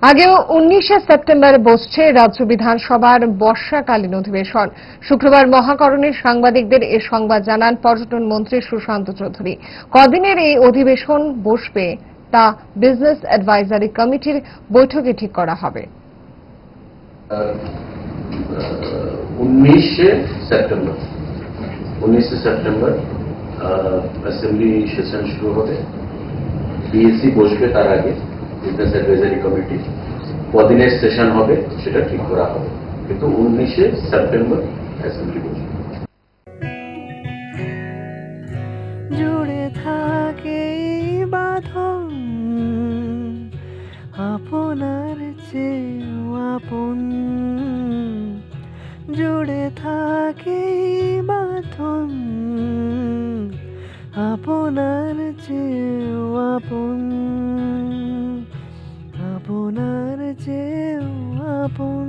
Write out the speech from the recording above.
আগেও উনিশে সেপ্টেম্বর বসছে রাজ্য বিধানসভার বর্ষাকালীন অধিবেশন। শুক্রবার মহাকরণের সাংবাদিকদের এ সংবাদ জানান পর্যটন মন্ত্রী সুশান্ত চৌধুরী। কদিনের এই অধিবেশন বসবে তা বিজনেস অ্যাডভাইজারি কমিটির বৈঠকে ঠিক করা হবে। সেপ্টেম্বর। বিএসসি বসবে তার আগে। বিজনেস অ্যাডভাইজারি কমিটি কদিনের সেশন হবে, সেটা ঠিক করা হবে। কিন্তু উনিশে সেপ্টেম্বর অ্যাসেম্বলি বসবে আপনার চেয়েও আপন। জুড়ে থাকে বাঁধন, আপনার চেয়েও আপন চেয়েও আপন